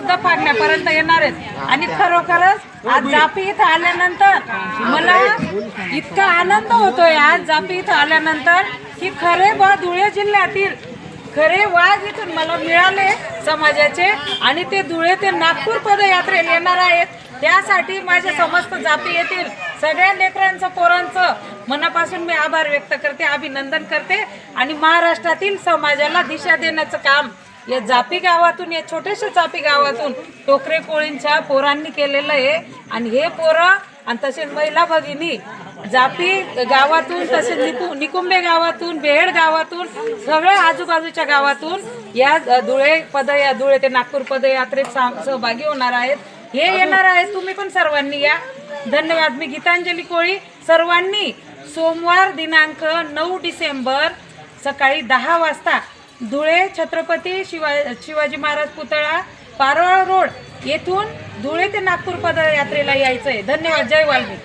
सुद्धा फाडण्यापर्यंत येणार आहेत. आणि खरोखरच आज जापी इथं आल्यानंतर मला इतका आनंद होतोय आज जापी इथं आल्यानंतर की खरे बा धुळे जिल्ह्यातील खरे वाघ इथून मला मिळाले समाजाचे आणि ते धुळे ते नागपूर पदयात्रेला येणार आहेत. त्यासाठी माझ्या समस्त जाती येतील सगळ्या लेकरांचं पोरांचं मनापासून मी आभार व्यक्त करते अभिनंदन करते आणि महाराष्ट्रातील समाजाला दिशा देण्याचं काम या जापी गावातून या छोट्याशा जापी गावातून टोकरे कोळींच्या पोरांनी केलेलं आहे. आणि हे पोरं आणि तसेच महिला भगिनी जापी गावातून तसेच निकु निकुंबे गावातून बेहेड गावातून सगळ्या आजूबाजूच्या गावातून या धुळे पद या धुळे ते नागपूर पदयात्रेत सा- सहभागी होणार आहेत. हे येणार आहेत. तुम्ही पण सर्वांनी या. धन्यवाद. मी गीतांजली कोळी. सर्वांनी सोमवार दिनांक नऊ डिसेंबर सकाळी दहा वाजता धुळे छत्रपती शिवा शिवाजी महाराज पुतळा पारोळा रोड येथून धुळे ते नागपूर पदयात्रेला यायचं आहे धन्यवाद. जय वाल्मिक.